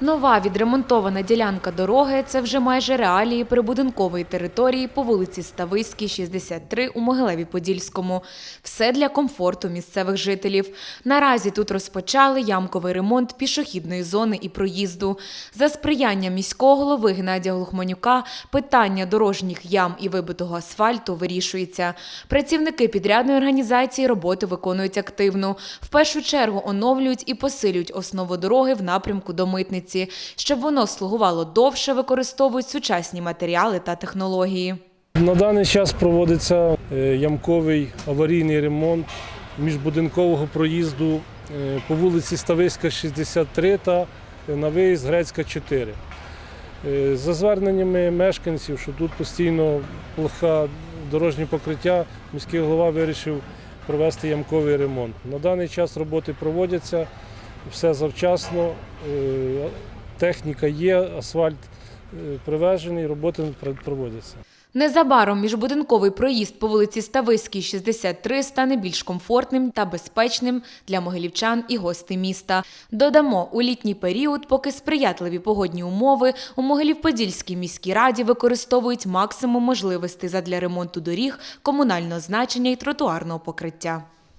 Нова відремонтована ділянка дороги це вже майже реалії прибудинкової території по вулиці Ставиській, 63 у Могилеві-Подільському. Все для комфорту місцевих жителів. Наразі тут розпочали ямковий ремонт пішохідної зони і проїзду. За сприяння міського голови Геннадія Глухманюка питання дорожніх ям і вибитого асфальту вирішується. Працівники підрядної організації роботи виконують активно. В першу чергу оновлюють і посилюють основу дороги в напрямку до митниці. Щоб воно слугувало довше, використовують сучасні матеріали та технології. На даний час проводиться е, ямковий аварійний ремонт міжбудинкового проїзду е, по вулиці Стависька, 63 та на виїзд Грецька 4. Е, За зверненнями мешканців, що тут постійно плоха дорожнє покриття, міський голова вирішив провести ямковий ремонт. На даний час роботи проводяться, все завчасно, е, техніка є, асфальт е, привезений, роботи проводяться. Незабаром міжбудинковий проїзд по вулиці Ставиській, 63 стане більш комфортним та безпечним для могилівчан і гостей міста. Додамо, у літній період, поки сприятливі погодні умови, у Могилів-Подільській міській раді використовують максимум можливостей задля ремонту доріг, комунального значення і тротуарного покриття.